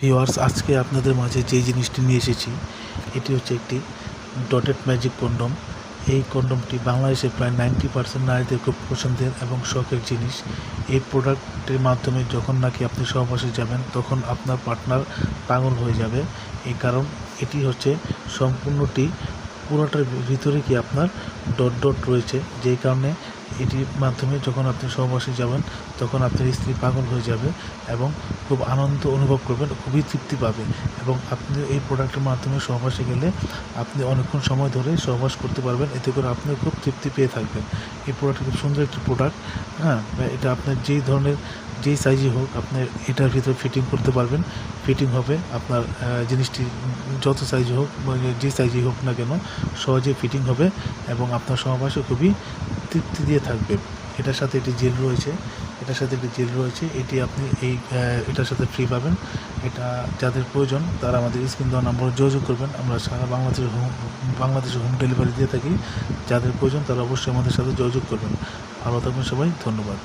Viewers আজকে আপনাদের মাঝে যে জিনিসটি নিয়ে এসেছি, এটি হচ্ছে একটি ডটেড ম্যাজিক কন্ডম এই কন্ডমটি বাংলাদেশে প্রায় নাইনটি পার্সেন্ট নারীদের খুব পছন্দের এবং শখের জিনিস। এই প্রোডাক্টের মাধ্যমে যখন নাকি আপনি সহবাসে যাবেন, তখন আপনার পার্টনার পাগল হয়ে যাবে। এই কারণ এটি হচ্ছে সম্পূর্ণটি, পুরোটার ভিতরে কি আপনার ডট ডট রয়েছে। যেই কারণে এটির মাধ্যমে যখন আপনি সহবাসে যাবেন, তখন আপনার স্ত্রী পাগল হয়ে যাবে এবং খুব আনন্দ অনুভব করবেন, খুবই তৃপ্তি পাবে এবং আপনি এই প্রোডাক্টের মাধ্যমে সহবাসে গেলে আপনি অনেকক্ষণ সময় ধরে সহবাস করতে পারবেন। এতে করে আপনি খুব তৃপ্তি পেয়ে থাকবেন। এই প্রোডাক্টটি খুব সুন্দর একটি প্রোডাক্ট হ্যাঁ? এটা আপনার যেই ধরনের, যেই সাইজই হোক, আপনি এটার ভিতরে ফিটিং করতে পারবেন। ফিটিং হবে আপনার জিনিসটি যত সাইজ হোক বা যে সাইজই হোক না কেন, সহজে ফিটিং হবে এবং আপনার সহবাসে খুবই তৃপ্তি দিয়ে থাকবে। এটার সাথে একটি জেল রয়েছে। এটার সাথে একটি জেল রয়েছে। এটি আপনি এই এটার সাথে ফ্রি পাবেন। এটা যাদের প্রয়োজন, তারা আমাদের স্ক্রিন দেওয়া নম্বরে যোগাযোগ করবেন। আমরা সারা বাংলাদেশের হোম বাংলাদেশে হোম ডেলিভারি দিয়ে থাকি। যাদের প্রয়োজন, তারা অবশ্যই আমাদের সাথে যোগাযোগ করবেন। ভালো থাকবেন সবাই। ধন্যবাদ।